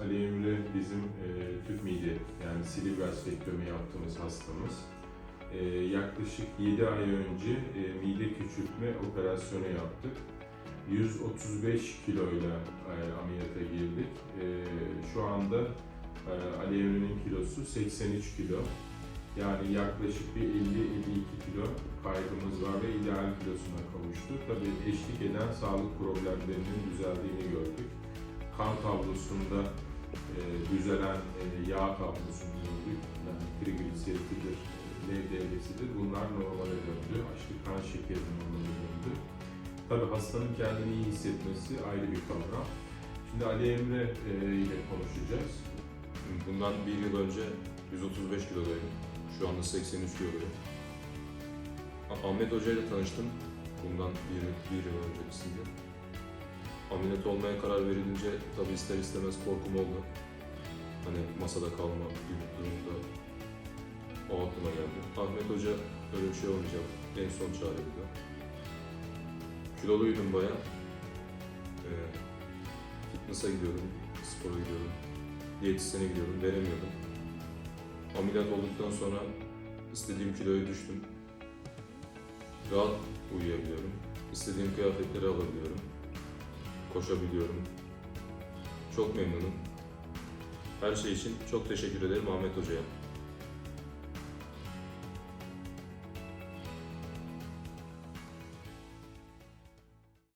Ali Emre bizim e, tüp mide yani silivgastektomi yaptığımız hastamız. E, yaklaşık 7 ay önce e, mide küçültme operasyonu yaptık. 135 kiloyla e, ameliyata girdik. E, şu anda e, Ali Emre'nin kilosu 83 kilo. Yani yaklaşık bir 50-52 kilo kaybımız var ve ideal kilosuna kavuştu. Tabii eşlik eden sağlık problemlerinin düzeldiğini gördük. Kan tablosunda e, düzelen e, yağ tablosunu gördük. Yani trigliseritidir, LDL'sidir. Bunlar normale döndü. Açlık kan şekeri normale döndü. Tabii hastanın kendini iyi hissetmesi ayrı bir kavram. Şimdi Ali Emre e, ile konuşacağız. Bundan bir yıl önce 135 kilodayım. Şu anda 83 kilodayım. Ah- Ahmet Hoca ile tanıştım. Bundan bir, bir yıl öncesinde. Ameliyat olmaya karar verilince tabii ister istemez korkum oldu. Hani masada kalma gibi durumda o aklıma geldi. Ahmet Hoca öyle bir şey olmayacak. En son çare dedi. Kiloluydum baya. Ee, fitness'a gidiyordum, spora gidiyordum diyetisyene gidiyorum, veremiyordum. Ameliyat olduktan sonra istediğim kiloya düştüm. Rahat uyuyabiliyorum. İstediğim kıyafetleri alabiliyorum. Koşabiliyorum. Çok memnunum. Her şey için çok teşekkür ederim Ahmet Hoca'ya.